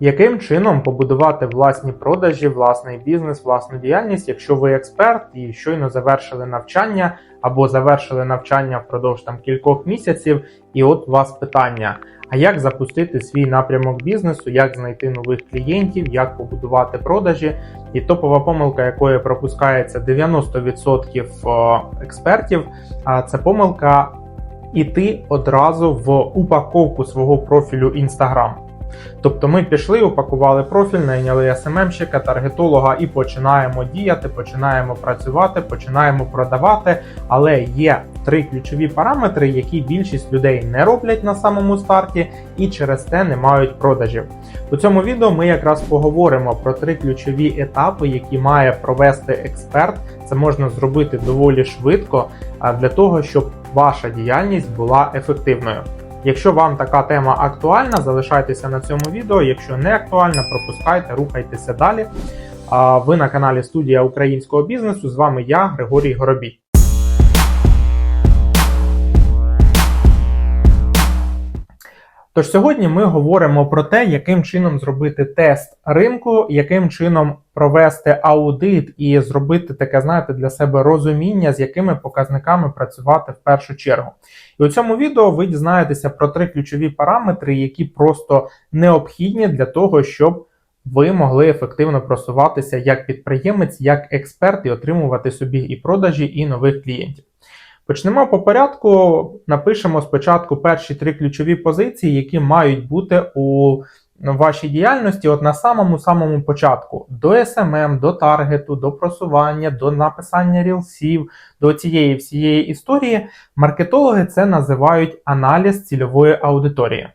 Яким чином побудувати власні продажі, власний бізнес, власну діяльність, якщо ви експерт і щойно завершили навчання або завершили навчання впродовж там кількох місяців, і от у вас питання: а як запустити свій напрямок бізнесу, як знайти нових клієнтів, як побудувати продажі? І топова помилка, якою пропускається 90% експертів, це помилка іти одразу в упаковку свого профілю Instagram. Тобто ми пішли, упакували профіль, найняли СММщика, таргетолога і починаємо діяти, починаємо працювати, починаємо продавати. Але є три ключові параметри, які більшість людей не роблять на самому старті і через те не мають продажів. У цьому відео ми якраз поговоримо про три ключові етапи, які має провести експерт. Це можна зробити доволі швидко, для того, щоб ваша діяльність була ефективною. Якщо вам така тема актуальна, залишайтеся на цьому відео. Якщо не актуальна, пропускайте, рухайтеся далі. Ви на каналі Студія українського бізнесу. З вами я, Григорій Горобій. Тож сьогодні ми говоримо про те, яким чином зробити тест ринку, яким чином провести аудит і зробити таке, знаєте, для себе розуміння, з якими показниками працювати в першу чергу. І у цьому відео ви дізнаєтеся про три ключові параметри, які просто необхідні для того, щоб ви могли ефективно просуватися як підприємець, як експерт і отримувати собі і продажі, і нових клієнтів. Почнемо по порядку. Напишемо спочатку перші три ключові позиції, які мають бути у вашій діяльності, от на самому самому початку, до SMM, до таргету, до просування, до написання рілсів, до цієї всієї історії. Маркетологи це називають аналіз цільової аудиторії.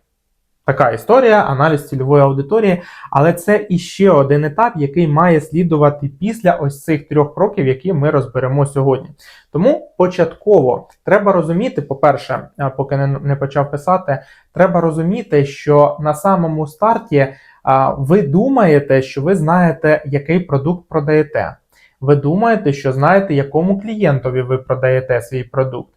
Така історія, аналіз цільової аудиторії, але це іще один етап, який має слідувати після ось цих трьох кроків, які ми розберемо сьогодні. Тому початково треба розуміти, по-перше, поки не, почав писати, треба розуміти, що на самому старті а, ви думаєте, що ви знаєте, який продукт продаєте. Ви думаєте, що знаєте, якому клієнтові ви продаєте свій продукт.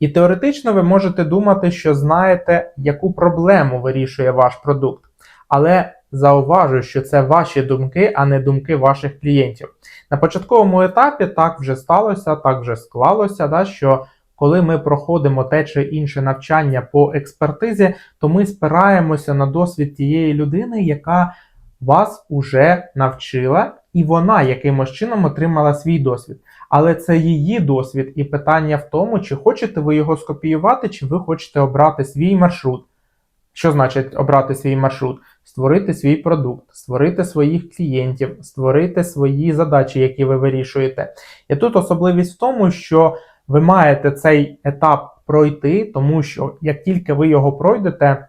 І теоретично ви можете думати, що знаєте, яку проблему вирішує ваш продукт. Але зауважу, що це ваші думки, а не думки ваших клієнтів. На початковому етапі так вже сталося, так вже склалося, да, що коли ми проходимо те чи інше навчання по експертизі, то ми спираємося на досвід тієї людини, яка вас уже навчила, і вона якимось чином отримала свій досвід. Але це її досвід, і питання в тому, чи хочете ви його скопіювати, чи ви хочете обрати свій маршрут. Що значить обрати свій маршрут? Створити свій продукт, створити своїх клієнтів, створити свої задачі, які ви вирішуєте. І тут особливість в тому, що ви маєте цей етап пройти, тому що як тільки ви його пройдете,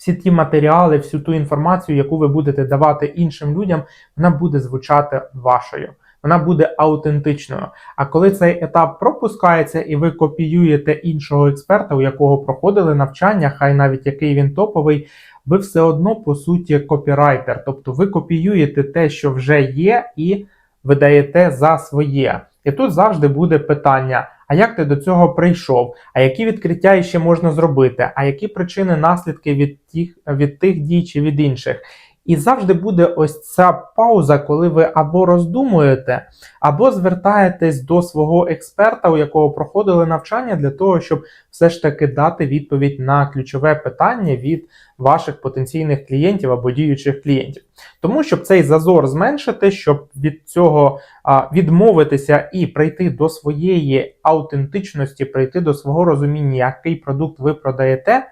всі ті матеріали, всю ту інформацію, яку ви будете давати іншим людям, вона буде звучати вашою. Вона буде аутентичною. А коли цей етап пропускається і ви копіюєте іншого експерта, у якого проходили навчання, хай навіть який він топовий, ви все одно по суті копірайтер. Тобто ви копіюєте те, що вже є, і видаєте за своє. І тут завжди буде питання: а як ти до цього прийшов? А які відкриття ще можна зробити? А які причини, наслідки від тих, від тих дій чи від інших? І завжди буде ось ця пауза, коли ви або роздумуєте, або звертаєтесь до свого експерта, у якого проходили навчання, для того, щоб все ж таки дати відповідь на ключове питання від ваших потенційних клієнтів або діючих клієнтів. Тому щоб цей зазор зменшити, щоб від цього а, відмовитися і прийти до своєї аутентичності, прийти до свого розуміння, який продукт ви продаєте,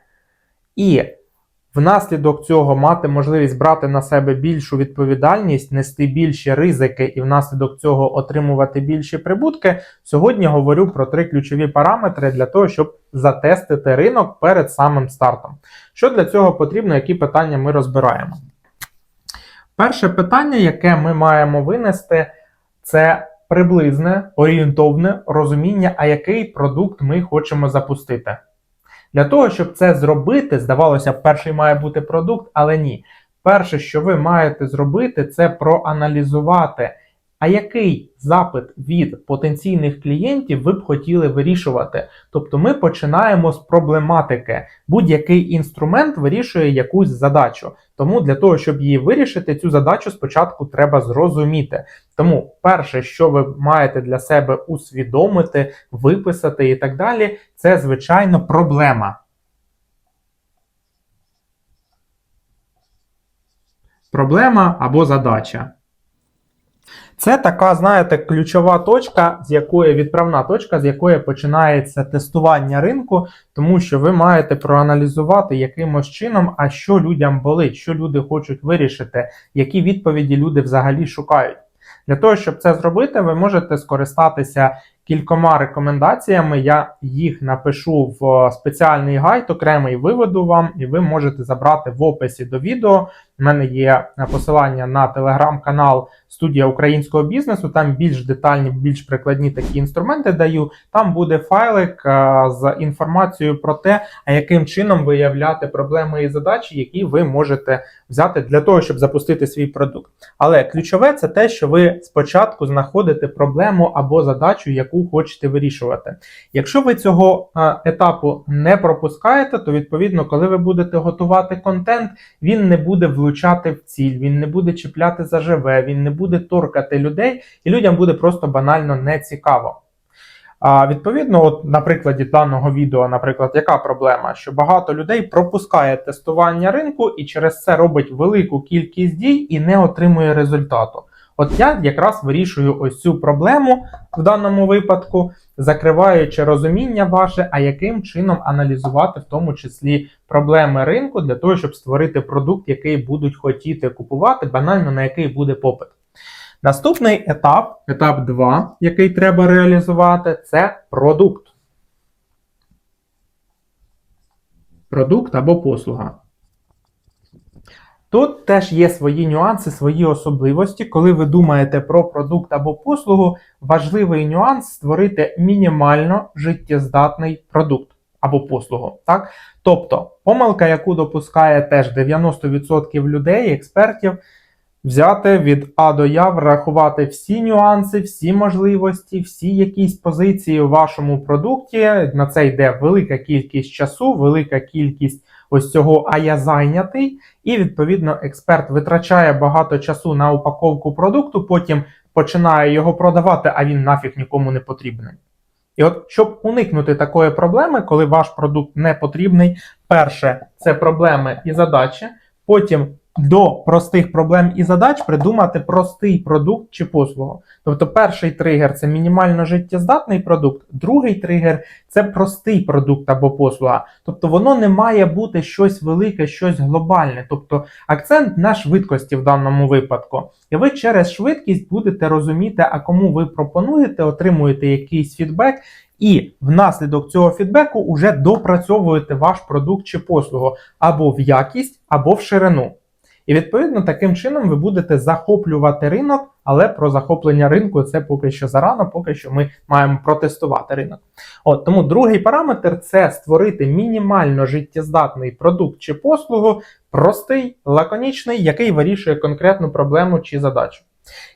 і Внаслідок цього мати можливість брати на себе більшу відповідальність, нести більші ризики і внаслідок цього отримувати більші прибутки. Сьогодні говорю про три ключові параметри для того, щоб затестити ринок перед самим стартом. Що для цього потрібно, які питання ми розбираємо? Перше питання, яке ми маємо винести, це приблизне орієнтовне розуміння, а який продукт ми хочемо запустити. Для того, щоб це зробити, здавалося, перший має бути продукт, але ні. Перше, що ви маєте зробити, це проаналізувати, а який запит від потенційних клієнтів ви б хотіли вирішувати? Тобто ми починаємо з проблематики. Будь-який інструмент вирішує якусь задачу. Тому для того, щоб її вирішити, цю задачу спочатку треба зрозуміти. Тому перше, що ви маєте для себе усвідомити, виписати і так далі, це звичайно проблема. Проблема або задача. Це така, знаєте, ключова точка, з якої відправна точка, з якої починається тестування ринку, тому що ви маєте проаналізувати якимось чином, а що людям болить, що люди хочуть вирішити, які відповіді люди взагалі шукають. Для того, щоб це зробити, ви можете скористатися кількома рекомендаціями. Я їх напишу в спеціальний гайд, окремий виведу вам, і ви можете забрати в описі до відео. У мене є посилання на телеграм-канал Студія українського бізнесу. Там більш детальні, більш прикладні такі інструменти даю. Там буде файлик а, з інформацією про те, а яким чином виявляти проблеми і задачі, які ви можете взяти для того, щоб запустити свій продукт. Але ключове це те, що ви спочатку знаходите проблему або задачу, яку хочете вирішувати. Якщо ви цього а, етапу не пропускаєте, то відповідно, коли ви будете готувати контент, він не буде влучати в ціль, він не буде чіпляти заживе, він не буде торкати людей, і людям буде просто банально не цікаво. А відповідно, от на прикладі даного відео, наприклад, яка проблема? Що багато людей пропускає тестування ринку і через це робить велику кількість дій і не отримує результату. От я якраз вирішую ось цю проблему в даному випадку, закриваючи розуміння ваше, а яким чином аналізувати в тому числі проблеми ринку для того, щоб створити продукт, який будуть хотіти купувати, банально на який буде попит. Наступний етап, етап 2, який треба реалізувати, це продукт. Продукт або послуга. Тут теж є свої нюанси, свої особливості. Коли ви думаєте про продукт або послугу, важливий нюанс створити мінімально життєздатний продукт або послугу. Так? Тобто, помилка, яку допускає теж 90% людей, експертів, взяти від А до Я, врахувати всі нюанси, всі можливості, всі якісь позиції у вашому продукті. На це йде велика кількість часу, велика кількість ось цього, а я зайнятий. І відповідно експерт витрачає багато часу на упаковку продукту, потім починає його продавати, а він нафіг нікому не потрібний. І от, щоб уникнути такої проблеми, коли ваш продукт не потрібний, перше це проблеми і задачі, потім до простих проблем і задач придумати простий продукт чи послугу. Тобто, перший тригер це мінімально життєздатний продукт, другий тригер це простий продукт або послуга. Тобто воно не має бути щось велике, щось глобальне. Тобто акцент на швидкості в даному випадку. І ви через швидкість будете розуміти, а кому ви пропонуєте, отримуєте якийсь фідбек. І внаслідок цього фідбеку уже допрацьовуєте ваш продукт чи послугу або в якість, або в ширину. І відповідно таким чином ви будете захоплювати ринок, але про захоплення ринку це поки що зарано, поки що ми маємо протестувати ринок. От тому другий параметр це створити мінімально життєздатний продукт чи послугу, простий, лаконічний, який вирішує конкретну проблему чи задачу.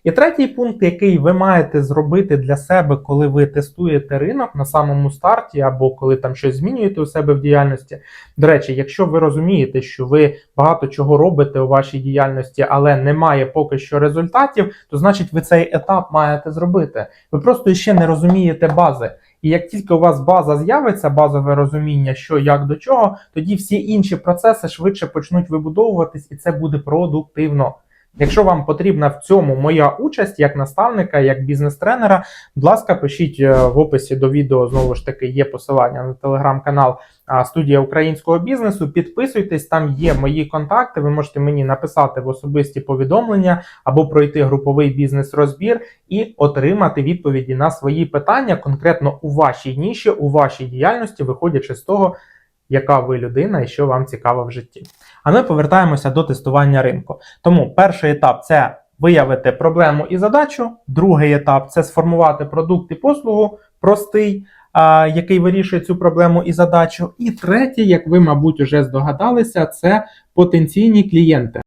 І третій пункт, який ви маєте зробити для себе, коли ви тестуєте ринок на самому старті, або коли там щось змінюєте у себе в діяльності. До речі, якщо ви розумієте, що ви багато чого робите у вашій діяльності, але немає поки що результатів, то значить ви цей етап маєте зробити. Ви просто ще не розумієте бази. І як тільки у вас база з'явиться, базове розуміння, що як до чого, тоді всі інші процеси швидше почнуть вибудовуватись, і це буде продуктивно. Якщо вам потрібна в цьому моя участь як наставника, як бізнес-тренера, будь ласка, пишіть е, в описі до відео, знову ж таки, є посилання на телеграм-канал Студія українського бізнесу. Підписуйтесь, там є мої контакти. Ви можете мені написати в особисті повідомлення або пройти груповий бізнес-розбір і отримати відповіді на свої питання конкретно у вашій ніші, у вашій діяльності, виходячи з того яка ви людина і що вам цікаво в житті. А ми повертаємося до тестування ринку. Тому перший етап це виявити проблему і задачу. Другий етап це сформувати продукт і послугу простий, який вирішує цю проблему і задачу. І третє, як ви, мабуть, вже здогадалися, це потенційні клієнти.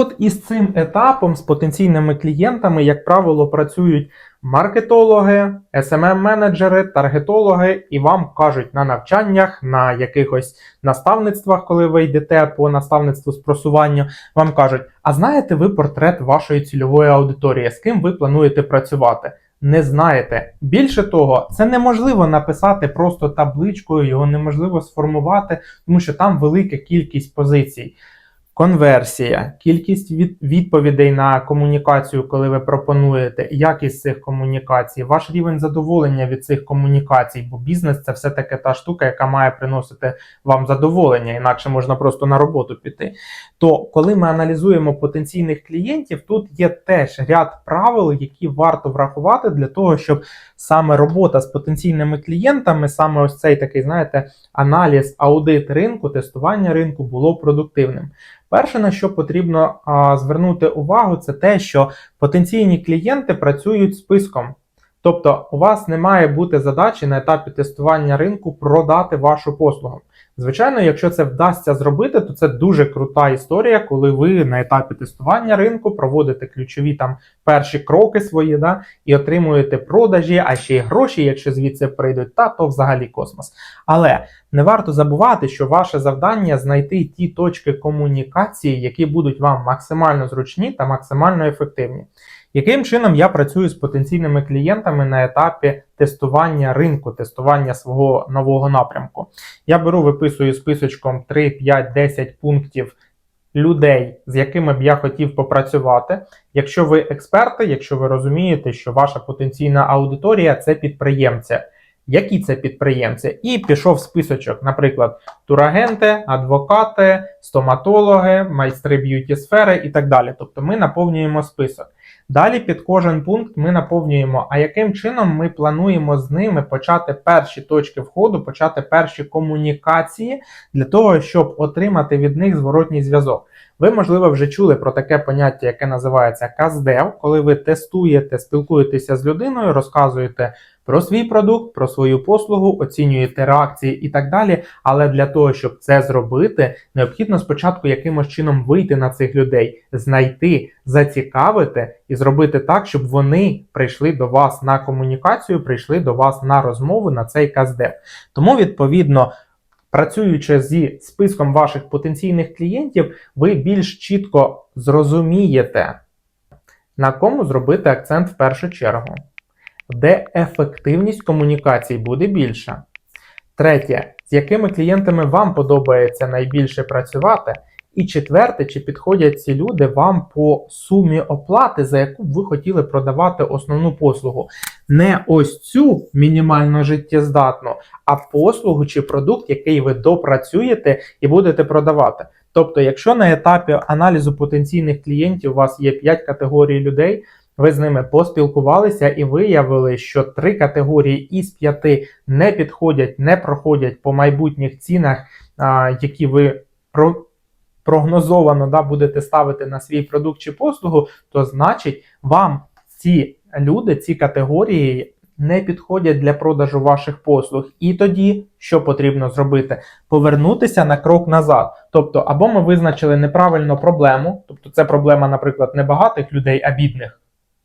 От із цим етапом з потенційними клієнтами, як правило, працюють маркетологи, SMM-менеджери, таргетологи, і вам кажуть на навчаннях, на якихось наставництвах, коли ви йдете по наставництву з просування, вам кажуть: а знаєте ви портрет вашої цільової аудиторії, з ким ви плануєте працювати? Не знаєте. Більше того, це неможливо написати просто табличкою, його неможливо сформувати, тому що там велика кількість позицій. Конверсія, кількість від, відповідей на комунікацію, коли ви пропонуєте, якість цих комунікацій, ваш рівень задоволення від цих комунікацій, бо бізнес це все таки та штука, яка має приносити вам задоволення, інакше можна просто на роботу піти. То коли ми аналізуємо потенційних клієнтів, тут є теж ряд правил, які варто врахувати для того, щоб саме робота з потенційними клієнтами, саме ось цей такий, знаєте, аналіз, аудит ринку, тестування ринку було продуктивним. Перше, на що потрібно а, звернути увагу, це те, що потенційні клієнти працюють списком. Тобто, у вас не має бути задачі на етапі тестування ринку продати вашу послугу. Звичайно, якщо це вдасться зробити, то це дуже крута історія, коли ви на етапі тестування ринку проводите ключові там перші кроки свої, да, і отримуєте продажі, а ще й гроші, якщо звідси прийдуть, та то взагалі космос. Але не варто забувати, що ваше завдання знайти ті точки комунікації, які будуть вам максимально зручні та максимально ефективні. Яким чином я працюю з потенційними клієнтами на етапі тестування ринку, тестування свого нового напрямку? Я беру, виписую списочком 3, 5, 10 пунктів людей, з якими б я хотів попрацювати. Якщо ви експерти, якщо ви розумієте, що ваша потенційна аудиторія це підприємці. Які це підприємці? І пішов списочок, наприклад, турагенти, адвокати, стоматологи, майстри б'юті сфери і так далі. Тобто ми наповнюємо список. Далі під кожен пункт ми наповнюємо, а яким чином ми плануємо з ними почати перші точки входу, почати перші комунікації для того, щоб отримати від них зворотній зв'язок. Ви, можливо, вже чули про таке поняття, яке називається каздев, коли ви тестуєте, спілкуєтеся з людиною, розказуєте про свій продукт, про свою послугу, оцінюєте реакції і так далі. Але для того, щоб це зробити, необхідно спочатку якимось чином вийти на цих людей, знайти, зацікавити і зробити так, щоб вони прийшли до вас на комунікацію, прийшли до вас на розмову на цей каздев. Тому, відповідно. Працюючи зі списком ваших потенційних клієнтів, ви більш чітко зрозумієте, на кому зробити акцент в першу чергу, де ефективність комунікацій буде більша. Третє, з якими клієнтами вам подобається найбільше працювати. І четверте, чи підходять ці люди вам по сумі оплати, за яку б ви хотіли продавати основну послугу. Не ось цю мінімально життєздатну, а послугу чи продукт, який ви допрацюєте і будете продавати. Тобто, якщо на етапі аналізу потенційних клієнтів у вас є 5 категорій людей, ви з ними поспілкувалися і виявили, що три категорії із п'яти не підходять, не проходять по майбутніх цінах, які ви про прогнозовано да, будете ставити на свій продукт чи послугу, то значить вам ці люди, ці категорії не підходять для продажу ваших послуг. І тоді що потрібно зробити? Повернутися на крок назад. Тобто, або ми визначили неправильно проблему, тобто це проблема, наприклад, не багатих людей, а бідних.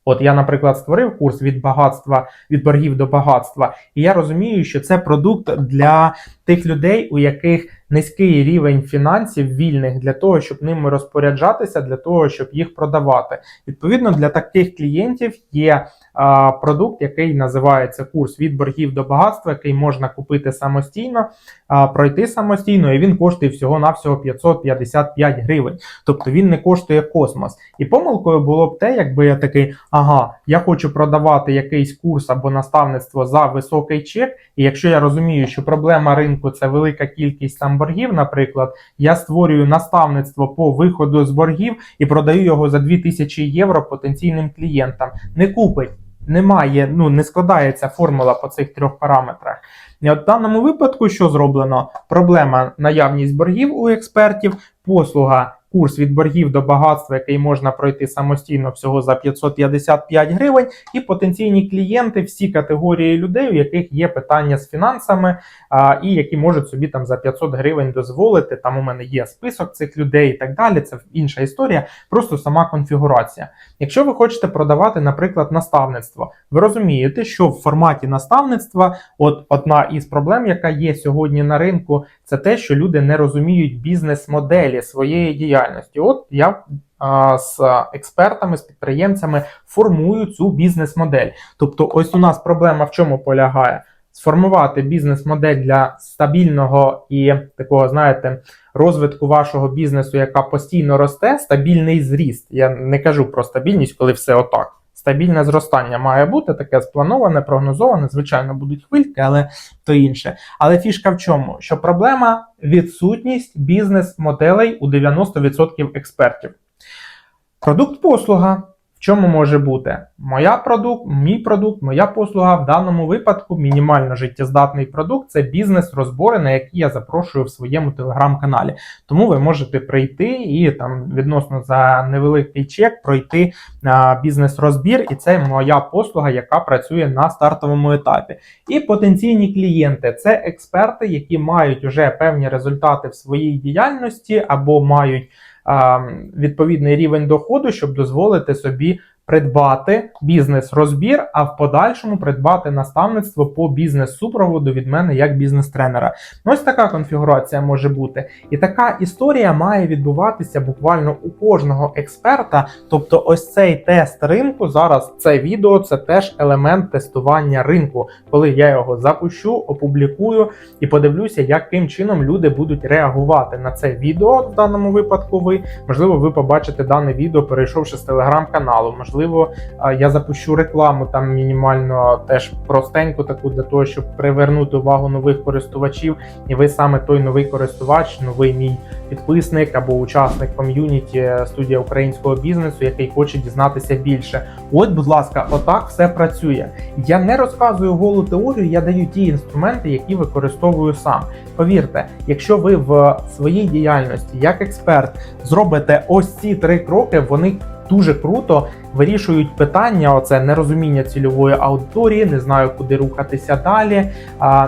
От я, наприклад, створив курс від багатства, від боргів до багатства, і я розумію, що це продукт для тих людей, у яких низький рівень фінансів вільних для того, щоб ними розпоряджатися, для того, щоб їх продавати. Відповідно, для таких клієнтів є а, продукт, який називається курс від боргів до багатства, який можна купити самостійно, а, пройти самостійно, і він коштує всього-навсього 555 гривень. Тобто він не коштує космос. І помилкою було б те, якби я такий, ага, я хочу продавати якийсь курс або наставництво за високий чек, і якщо я розумію, що проблема ринку це велика кількість там боргів, наприклад, я створюю наставництво по виходу з боргів і продаю його за 2000 євро потенційним клієнтам. Не купить. Немає, ну не складається формула по цих трьох параметрах. І от в даному випадку, що зроблено? Проблема наявність боргів у експертів, послуга курс від боргів до багатства, який можна пройти самостійно всього за 555 гривень, і потенційні клієнти, всі категорії людей, у яких є питання з фінансами, а, і які можуть собі там за 500 гривень дозволити. Там у мене є список цих людей і так далі. Це інша історія, просто сама конфігурація. Якщо ви хочете продавати, наприклад, наставництво, ви розумієте, що в форматі наставництва, от одна із проблем, яка є сьогодні на ринку, це те, що люди не розуміють бізнес-моделі своєї діяльності. От я а, з експертами, з підприємцями формую цю бізнес-модель. Тобто, ось у нас проблема в чому полягає? Сформувати бізнес-модель для стабільного і такого, знаєте, розвитку вашого бізнесу, яка постійно росте, стабільний зріст. Я не кажу про стабільність, коли все отак. Стабільне зростання має бути таке сплановане, прогнозоване. Звичайно, будуть хвильки, але то інше. Але фішка в чому? Що проблема відсутність бізнес-моделей у 90% експертів. Продукт послуга. Чому може бути? Моя продукт, мій продукт, моя послуга в даному випадку мінімально життєздатний продукт це бізнес-розбори, на які я запрошую в своєму телеграм-каналі. Тому ви можете прийти і там відносно за невеликий чек пройти бізнес-розбір, і це моя послуга, яка працює на стартовому етапі. І потенційні клієнти це експерти, які мають вже певні результати в своїй діяльності або мають відповідний рівень доходу, щоб дозволити собі придбати бізнес-розбір, а в подальшому придбати наставництво по бізнес-супроводу від мене як бізнес-тренера. Ось така конфігурація може бути. І така історія має відбуватися буквально у кожного експерта. Тобто, ось цей тест ринку зараз це відео, це теж елемент тестування ринку, коли я його запущу, опублікую і подивлюся, яким чином люди будуть реагувати на це відео. В даному випадку ви можливо, ви побачите дане відео, перейшовши з телеграм-каналу. Можливо, я запущу рекламу там мінімально теж простеньку, таку для того, щоб привернути увагу нових користувачів, і ви саме той новий користувач, новий мій підписник або учасник ком'юніті студія українського бізнесу, який хоче дізнатися більше. От, будь ласка, отак все працює. Я не розказую голу теорію, я даю ті інструменти, які використовую сам. Повірте, якщо ви в своїй діяльності як експерт зробите ось ці три кроки, вони дуже круто вирішують питання. Оце нерозуміння цільової аудиторії, не знаю, куди рухатися далі,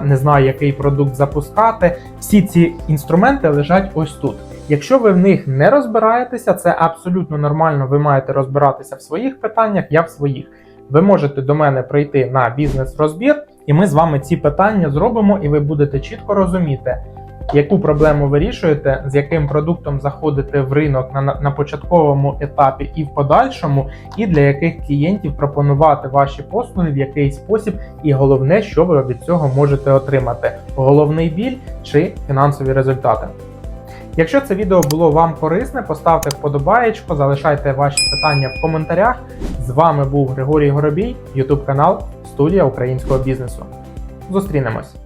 не знаю, який продукт запускати. Всі ці інструменти лежать ось тут. Якщо ви в них не розбираєтеся, це абсолютно нормально. Ви маєте розбиратися в своїх питаннях, я в своїх. Ви можете до мене прийти на бізнес-розбір, і ми з вами ці питання зробимо, і ви будете чітко розуміти, яку проблему вирішуєте, з яким продуктом заходите в ринок на, на початковому етапі і в подальшому, і для яких клієнтів пропонувати ваші послуги в який спосіб, і головне, що ви від цього можете отримати: головний біль чи фінансові результати. Якщо це відео було вам корисне, поставте вподобаєчко, залишайте ваші питання в коментарях. З вами був Григорій Горобій, YouTube канал Студія українського бізнесу. Зустрінемось!